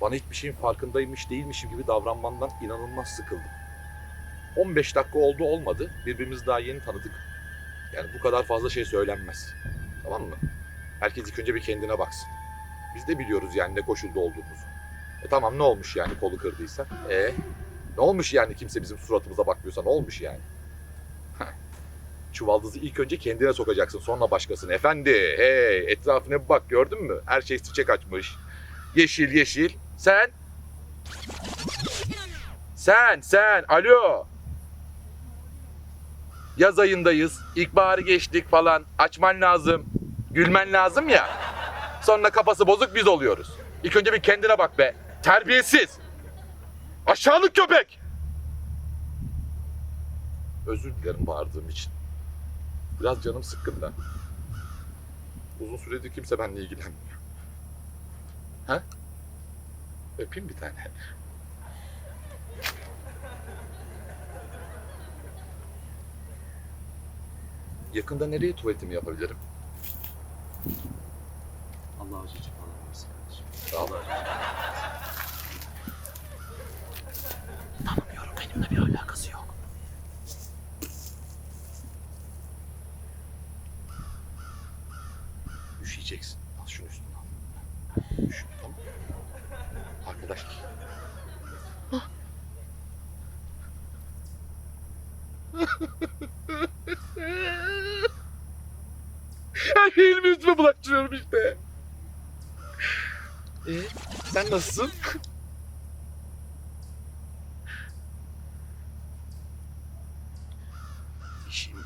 Bana hiçbir şeyin farkındaymış değilmişim gibi davranmandan inanılmaz sıkıldım. 15 dakika oldu olmadı. Birbirimizi daha yeni tanıdık. Yani bu kadar fazla şey söylenmez. Tamam mı? Herkes ilk önce bir kendine baksın. Biz de biliyoruz yani ne koşulda olduğumuzu. E tamam ne olmuş yani kolu kırdıysa? E ne olmuş yani kimse bizim suratımıza bakmıyorsa ne olmuş yani? Çuvaldızı ilk önce kendine sokacaksın sonra başkasına. Efendi hey etrafına bir bak gördün mü? Her şey çiçek açmış. Yeşil yeşil. Sen? Sen sen alo. Yaz ayındayız. İlkbaharı geçtik falan. Açman lazım. Gülmen lazım ya. Sonra kafası bozuk biz oluyoruz. İlk önce bir kendine bak be. Terbiyesiz. Aşağılık köpek. Özür dilerim bağırdığım için. Biraz canım sıkkın da. Uzun süredir kimse benimle ilgilenmiyor. Ha? Öpeyim bir tane. Yakında nereye tuvaletimi yapabilirim? Allah acı falan versin kardeşim. Sağ ol. Tanımıyorum benimle bir alakası yok. Üşüyeceksin. Al şunu üstüne al. Üşü, verdiler. Her elimi yüzüme bulaştırıyorum işte. Ee, sen nasılsın? İşim ya.